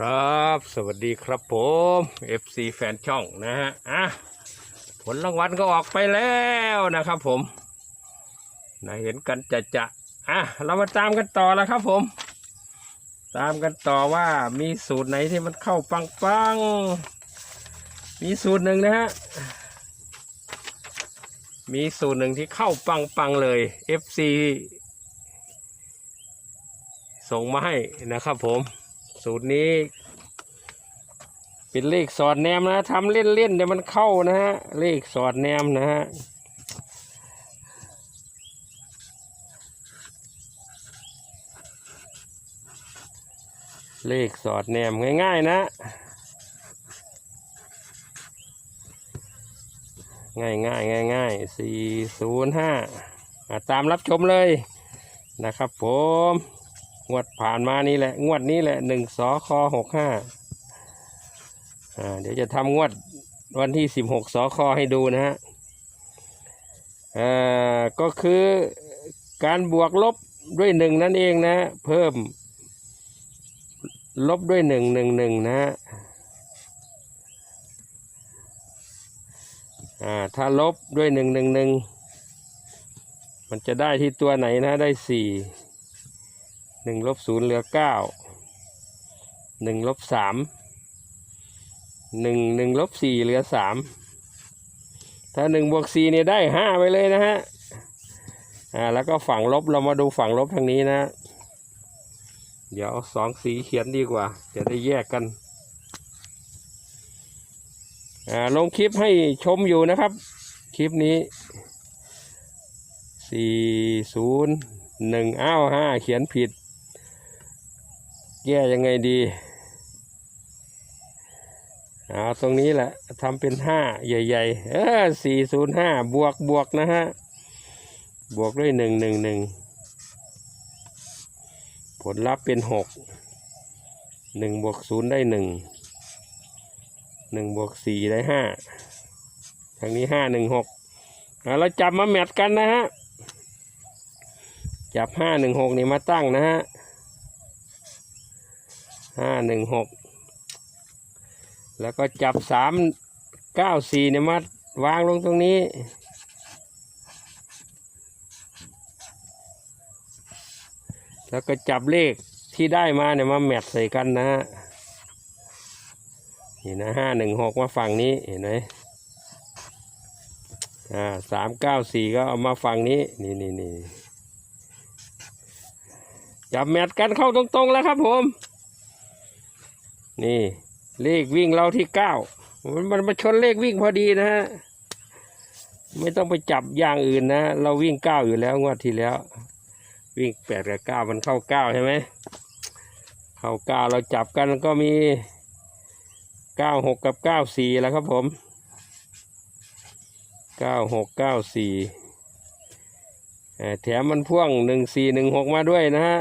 ครับ สวัสดีครับผม FC แฟนช่องนะฮะอะผลรางวัลก็ออกไปแล้วนะครับผมนะเห็นกันจะจะอะเรามาตามกันต่อแล้วครับผม ตามกันต่อว่ามีสูตรไหนที่มันเข้าปังปังมีสูตรหนึ่งนะฮะมีสูตรหนึ่งที่เข้าปังปังเลย FC ส่งมาให้นะครับผม สูตรนี้ เป็นเลขสอดแนมนะทำเล่นๆเดี๋ยวมันเข้านะฮะเลขสอดแนมนะฮะเลขสอดแนมง่าย ๆ นะ ง่ายง่ายง่ายง่ายสี่ศูนย์ห้าตามรับชมเลยนะครับผม งวดผ่านมานี่แหละ งวดนี้แหละหนึ่งสอคอหกห้าเดี๋ยวจะทำงวดวันที่สิบหกสอคอให้ดูนะฮะอ่าก็คือการบวกลบด้วยหนึ่งนั่นเองนะ เพิ่ม ลบด้วยหนึ่งหนึ่งหนึ่งนะฮะอ่าถ้าลบด้วยหนึ่งหนึ่งหนึ่งมันจะได้ที่ตัวไหนนะได้สี่ หนึ่งลบศูนย์เหลือเก้าหนึ่งลบสามหนึ่งหนึ่งลบสี่เหลือสามถ้าหนึ่งบวกสี่เนี่ยได้ห้าไปเลยนะฮะอ่าแล้วก็ฝั่งลบเรามาดูฝั่งลบทางนี้นะ เดี๋ยวเอาสองสีเขียนดีกว่า จะได้แยกกันอ่าลงคลิปให้ชมอยู่นะครับ คลิปนี้สี่ศูนย์หนึ่งอ้าวห้าเขียนผิด แก้ยังไงดีเอาตรงนี้แหละทำเป็นห้าใหญ่ๆ เออสี่ศูนย์ห้าบวกบวกนะฮะ บวกด้วยหนึ่งหนึ่งหนึ่งผลลัพธ์เป็นหกหนึ่งบวกศูนย์ได้หนึ่งหนึ่งบวกสี่ได้ห้าทางนี้ห้าหนึ่งหกเราจับมาแมทกันนะฮะ จับห้าหนึ่งหกนี่มาตั้งนะฮะ ห้าหนึ่งหกแล้วก็จับสามเก้าสี่เนี่ยมาวางลงตรงนี้ แล้วก็จับเลขที่ได้มาเนี่ยมาแมทใส่กันนะฮะนี่นะห้าหนึ่งหกมาฝั่งนี้เห็นไหมอ่าสามเก้าสี่ก็เอามาฝั่งนี้นี่นี่นี่จับแมทกันเข้าตรงๆแล้วครับผม นี่ เลขวิ่งเราที่เก้ามันมันมาชนเลขวิ่งพอดีนะฮะไม่ต้องไปจับอย่างอื่นนะ เราวิ่งเก้าอยู่แล้วงวดที่แล้ว วิ่งแปดกับเก้ามันเข้าเก้าใช่ไหมเข้าเก้าเราจับกันก็มีเก้าหกกับเก้าสี่แล้วครับผมเก้าหกเก้าสี่แถมมันพ่วงหนึ่งสี่หนึ่งหกมาด้วยนะฮะ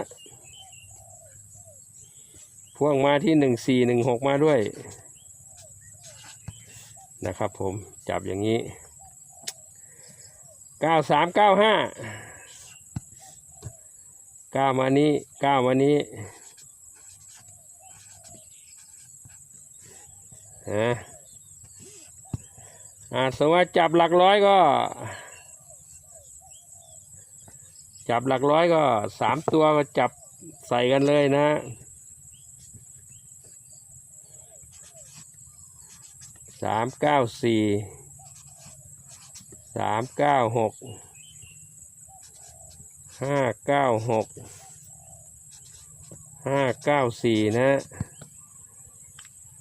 พ่วงมาที่หนึ่งสี่หนึ่งหกมาด้วย นะครับผมจับอย่างนี้เก้าสามเก้าห้าเก้ามานี้เก้ามานี้ฮะอ่าสมมติว่าจับหลักร้อยก็ จับหลักร้อยก็สามตัวก็จับใส่กันเลยนะ สามเก้าสี่สามเก้าหกห้าเก้าหกห้าเก้าสี่นะ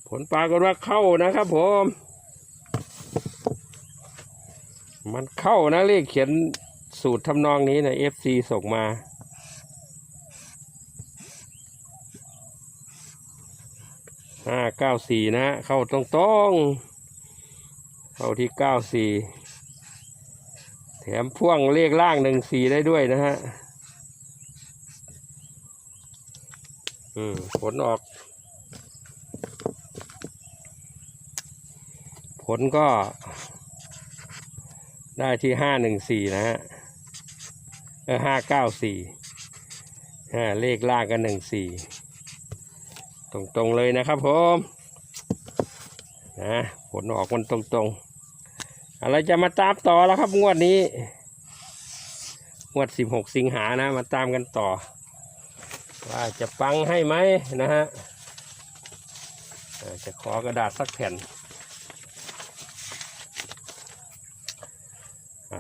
ผลปรากฏว่าเข้านะครับผม มันเข้านะเลขเขียนสูตรทำนองนี้นะ FC ส่งมาห้าเก้าสี่นะ เข้าตรงตรงๆ เข้าที่เก้าสี่แถมพ่วงเลขล่างหนึ่งสี่ได้ด้วยนะฮะอืมผลออก ผลก็ ได้ที่ห้าหนึ่งสี่นะฮะเออห้าเก้าสี่เลขล่างกันหนึ่งสี่ตรงๆเลยนะครับผมนะผลออกมันตรงๆ อะไรจะมาตามต่อแล้วครับ งวดนี้ งวด16สิงหานะ มาตามกันต่อ ว่าจะปังให้ไหมนะฮะจะขอกระดาษสักแผ่น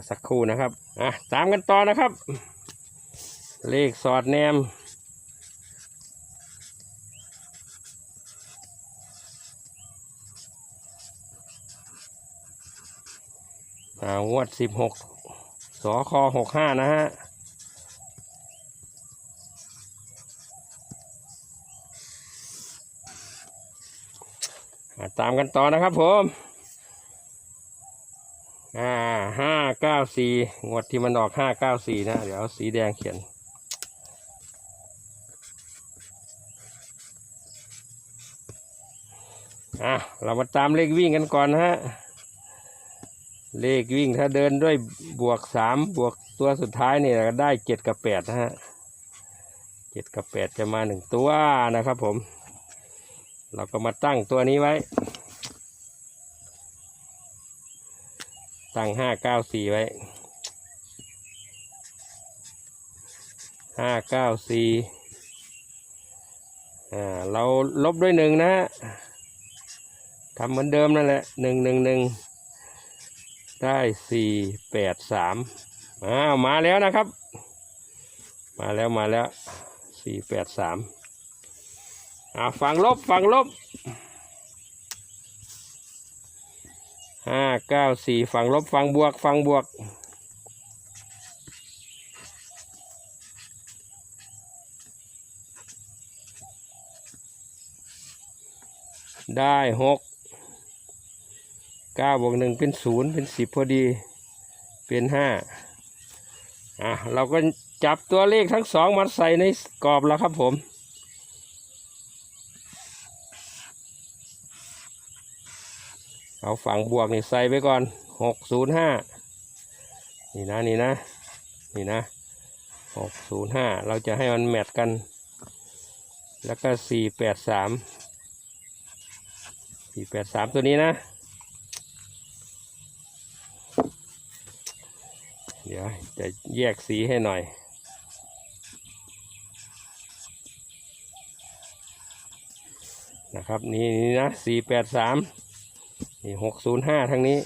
สักครู่นะครับอะตามกันต่อนะครับ เลขสอดแนม อ่างวดสิบหกสคหกห้านะฮะตามกันต่อนะครับผมอ่าห้าเก้าสี่งวดที่มันออกห้าเก้าสี่นะ เดี๋ยวสีแดงเขียน อะ เรามาตามเลขวิ่งกันก่อนนะฮะ เลขวิ่งถ้าเดินด้วยบวกสามบวกตัวสุดท้ายเนี่ยก็ได้เจ็ดกับแปดนะฮะเจ็ดกับแปดจะมาหนึ่งตัวนะครับผม เราก็มาตั้งตัวนี้ไว้ ตั้งห้าเก้าสี่ไว้ห้าเก้าสี่อ่าเราลบด้วยหนึ่งนะฮะทำเหมือนเดิมนั่นแหละหนึ่งหนึ่งหนึ่ง ได้สี่แปดสามอ้าวมาแล้วนะครับ มาแล้วมาแล้วสี่แปดสามอ่าฝั่งลบฝั่งลบห้าเก้าสี่ฝั่งลบฝั่งบวกฝั่งบวกได้หก เก้าบวกหนึ่งเป็นศูนย์เป็นสิบพอดี เป็นห้าอะเราก็จับตัวเลขทั้งสองมาใส่ในกรอบแล้วครับผมเอาฝั่งบวกนี่ใส่ไปก่อนหกศูนย์ห้านี่นะนี่นะ นี่นะหกศูนย์ห้าเราจะให้มันแมทกัน แล้วก็สี่แปดสามสี่แปดสามตัวนี้นะ ดี๋ยวจะแยกสีให้หน่อย นะครับนี่นี่นะสี่แปดสามนี่หกศูนย์ห้าทางนี้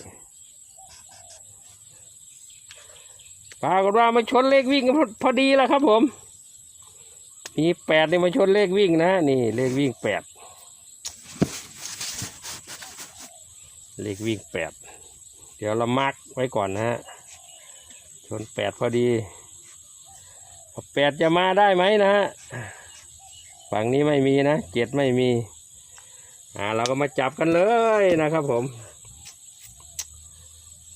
ปรากฏว่ามาชนเลขวิ่งพอพอดีแล้วครับผม มีแปดนี่มาชนเลขวิ่งนะ นี่เลขวิ่งแปดเลขวิ่งแปดเดี๋ยวเรามาร์กไว้ก่อนนะฮะ ชนแปดพอดีแปดจะมาได้ไหมนะฮะฝั่งนี้ไม่มีนะเจ็ดไม่มี อ่าเราก็มาจับกันเลยนะครับผม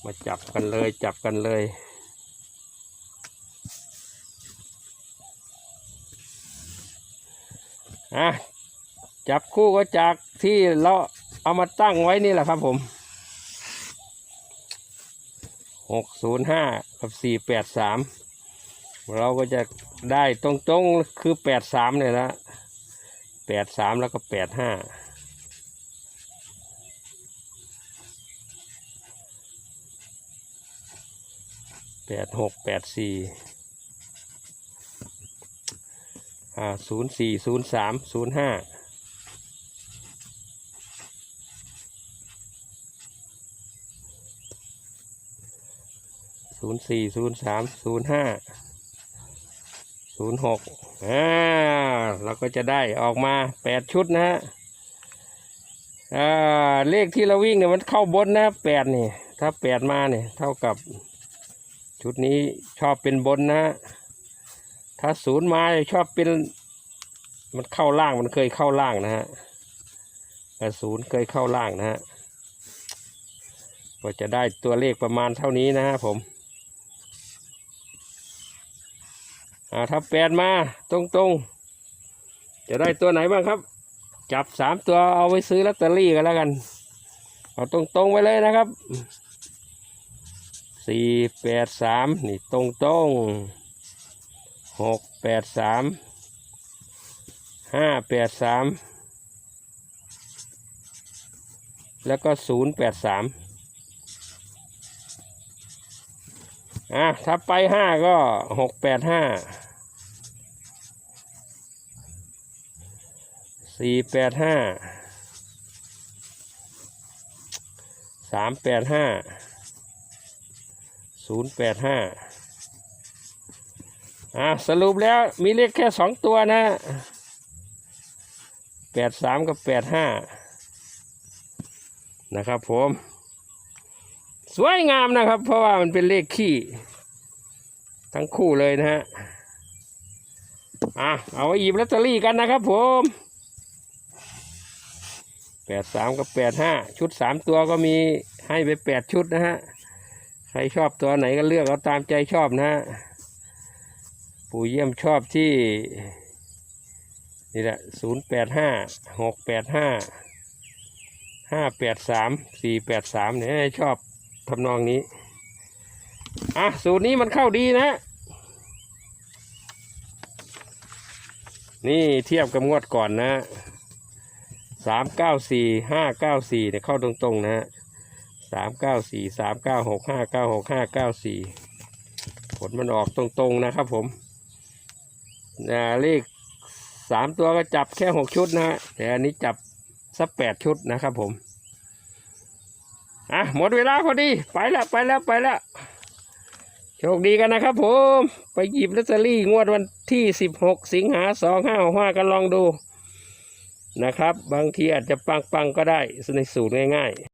มาจับกันเลยจับกันเลยอะจับคู่ก็จากที่เราเอามาตั้งไว้นี่แหละครับผม หกศูนย์ห้ากับสี่แปดสามเราก็จะได้ตรงๆคือแปดสามเนี่ยนะแปดสามแล้วก็แปดห้าแปดหกแปดสี่อ่าศูนย์สี่ศูนย์สามศูนย์ห้า ศูนย์สี่ศูนย์สามศูนย์ห้าศูนย์หกอ่าเราก็จะได้ออกมาแปดชุดนะฮะอ่าเลขที่เราวิ่งเนี่ยมันเข้าบนนะแปดนี่ ถ้าแปดมาเนี่ยเท่ากับชุดนี้ชอบเป็นบนนะฮะถ้าศูนย์มาชอบเป็น มันเข้าล่างมันเคยเข้าล่างนะฮะแต่ศูนย์เคยเข้าล่างนะฮะก็จะได้ตัวเลขประมาณเท่านี้นะฮะผม อ่าถ้าแปดมาตรงๆจะได้ตัวไหนบ้างครับ จับสามตัวเอาไว้ซื้อลอตเตอรี่กันแล้วกัน เอาตรงๆไว้เลยนะครับสี่แปดสามนี่ตรงตรงหกแปดสามห้าแปดสามแล้วก็ศูนย์แปดสามอะถ้าไปห้าก็หกแปดห้า สี่แปดห้าสามแปดห้าศูนย์แปดห้าอะสรุปแล้วมีเลขแค่สองตัวนะแปดสามกับแปดห้านะครับผม สวยงามนะครับ เพราะว่ามันเป็นเลขขี้ ทั้งคู่เลยนะฮะอะเอาไว้หยิบลอตเตอรี่กันนะครับผม ปดสามกับแปดห้าชุดสามตัวก็มีให้ไปแปดชุดนะฮะ ใครชอบตัวไหนก็เลือกเอาตามใจชอบนะฮะ ปู่เยี่ยมชอบที่ นี่แหละศูนย์แปดห้าหกแปดห้าห้าแปดสามสี่แปดสามเนี่ยชอบทำนองนี้ อะ สูตรนี้มันเข้าดีนะ นี่เทียบกับงวดก่อนนะ สามเก้าสี่ห้าเก้าสี่เนี่ยเข้าตรงๆนะฮะสามเก้าสี่สามเก้าหกห้าเก้าหกห้าเก้าสี่ผลมันออกตรงๆนะครับผมอ่าเลขสามตัวก็จับแค่หกชุดนะฮะแต่อันนี้จับสักแปดชุดนะครับผมอะหมดเวลาพอดีไปแล้วไปแล้วไปแล้วโชคดีกันนะครับผม ไปหยิบลอตเตอรี่งวดวันที่ 16 สิงหา 2 5 6 5 กันลองดู นะครับ บางทีอาจจะปังๆก็ได้ในสูตรง่าย ๆ